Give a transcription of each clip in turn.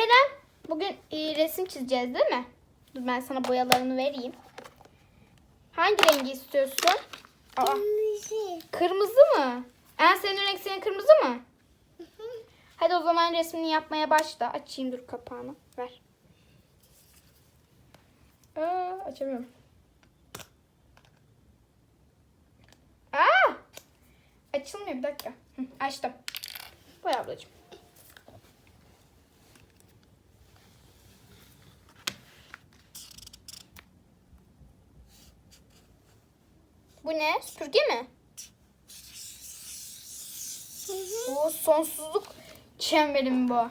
Kerem bugün e, resim çizeceğiz değil mi? Dur ben sana boyalarını vereyim. Hangi rengi istiyorsun? Aa, Kırmızı. kırmızı mı? En sevdiğin renk senin kırmızı mı? Hadi o zaman resmini yapmaya başla. Açayım dur kapağını. Ver. Aa, açamıyorum. Aa! Açılmıyor bir dakika. Hı, açtım. Boy ablacığım. Bu ne? Süpürge mi? O sonsuzluk çemberi mi bu?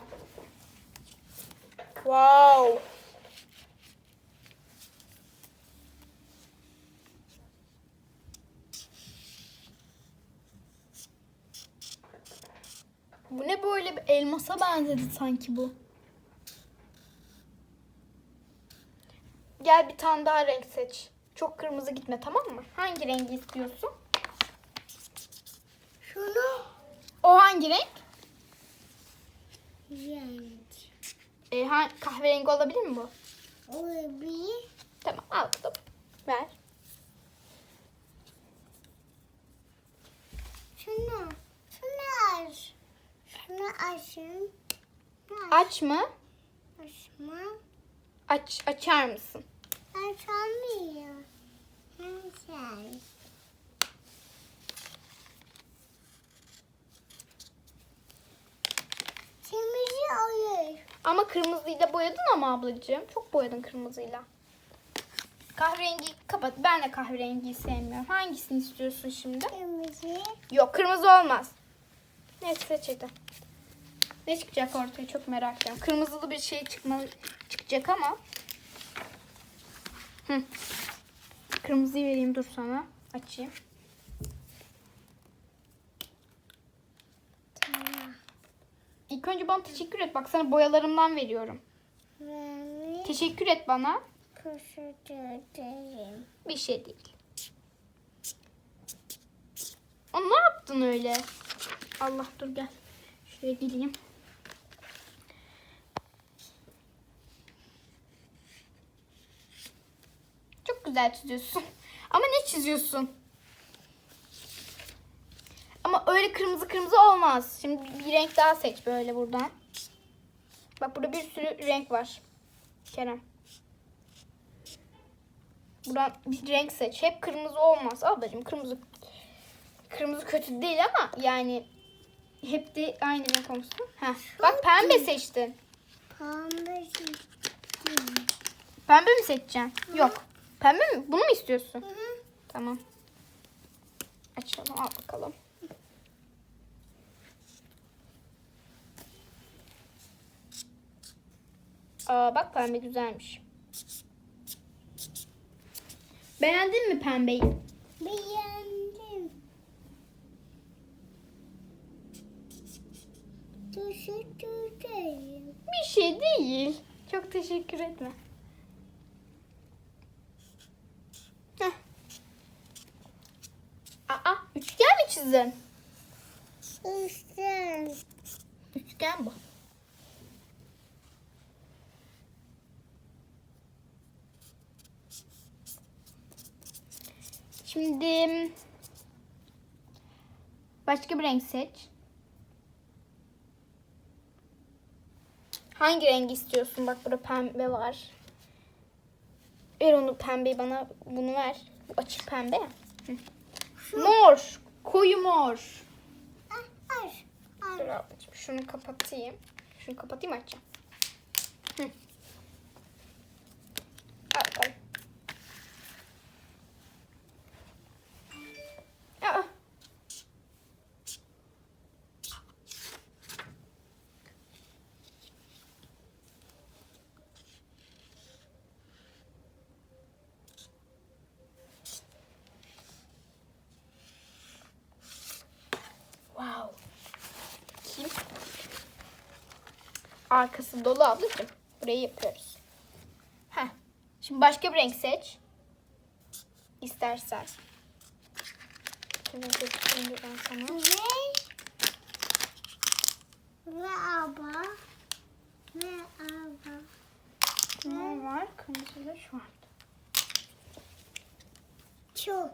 Wow. Bu ne böyle bir elmasa benzedi sanki bu. Gel bir tane daha renk seç. Çok kırmızı gitme tamam mı? Hangi rengi istiyorsun? Şunu O hangi renk? renk. E, ha, kahverengi olabilir mi bu? Olabilir. Tamam aldım. Ver. Şunu. Şunu aç. Şunu açın. Aç mı? Açma. Aç, açar mısın? Açamıyor. Nasıl? Kırmızı olur. Ama kırmızıyla boyadın ama ablacığım. Çok boyadın kırmızıyla. Kahverengi kapat. Ben de kahverengiyi sevmiyorum. Hangisini istiyorsun şimdi? Kırmızı. Yok kırmızı olmaz. Neyse seç hadi. Ne çıkacak ortaya çok merak ediyorum. Kırmızılı bir şey çıkma, çıkacak ama. Hı. Kırmızıyı vereyim dur sana. Açayım. Tamam. İlk önce bana teşekkür et. Bak sana boyalarımdan veriyorum. Teşekkür et bana. teşekkür ederim. Bir şey değil. Aa, ne yaptın öyle? Allah dur gel. Şuraya geleyim. Güzel çiziyorsun. Ama ne çiziyorsun? Ama öyle kırmızı kırmızı olmaz. Şimdi bir renk daha seç böyle buradan. Bak burada bir sürü renk var. Kerem. Buradan bir renk seç. Hep kırmızı olmaz. Ablacığım kırmızı kırmızı kötü değil ama yani hep de aynı renk olsun. Heh. Bak pembe seçtin. Pembe Pembe mi seçeceksin? Yok. Pembe mi? Bunu mu istiyorsun? Tamam. Açalım al bakalım. Aa bak pembe güzelmiş. Beğendin mi pembeyi? Beğendim. Teşekkür ederim. Bir şey değil. Çok teşekkür etme. Heh. Aa, üçgen çizdin? Üstten. Üçgen bu. Şimdi başka bir renk seç. Hangi rengi istiyorsun? Bak burada pembe var. Ver onu pembeyi bana bunu ver. Bu açık pembe ya. Mor. Koyu mor. Ah, aç. Dur ablacığım şunu kapatayım. Şunu kapatayım açacağım. Hı. Al bakalım. Aa. Wow. Kim? Arkası dolu ablacığım. Burayı yapıyoruz. Heh. Şimdi başka bir renk seç. İstersen. Şimdi ben sana. Ve ve abla. Ve araba. Ne var? Kırmızı da şu var. Çok.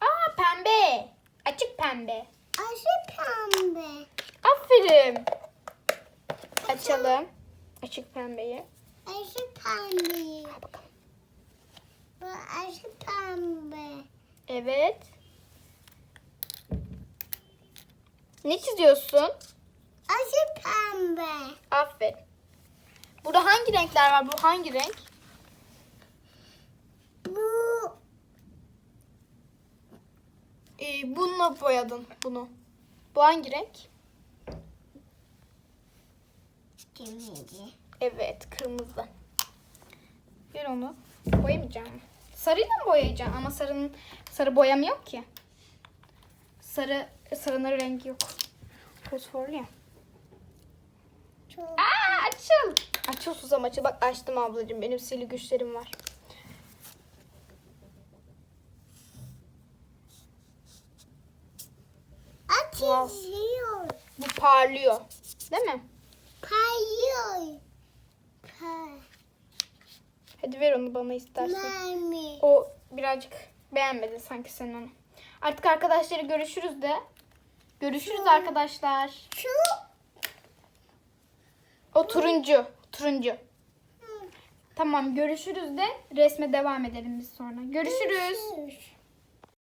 Aa pembe. Açık pembe. Aşı pembe. Aferin. Açalım. Açık pembeyi. Aşı pembe. Al bakalım. Bu aşı pembe. Evet. Ne çiziyorsun? Aşı pembe. Aferin. Burada hangi renkler var? Bu hangi renk? Bu Ee, bununla boyadın bunu. Bu hangi renk? Kırmızı. Evet, kırmızı. Ver onu. Boyamayacağım. Sarıyla mı boyayacaksın? Ama sarının sarı boyam yok ki. Sarı sarının rengi yok. Fosforlu ya. Çok. Aa, açıl. Açıl susam açıl. Bak açtım ablacığım. Benim sihirli güçlerim var. Açılıyor. Bu parlıyor. Değil mi? Payıyor. Pa. Hadi ver onu bana istersen. Mermi. O birazcık beğenmedin sanki sen onu. Artık arkadaşları görüşürüz de. Görüşürüz arkadaşlar. Şu. O turuncu. Turuncu. Tamam görüşürüz de resme devam edelim biz sonra. Görüşürüz. Görüşürüz.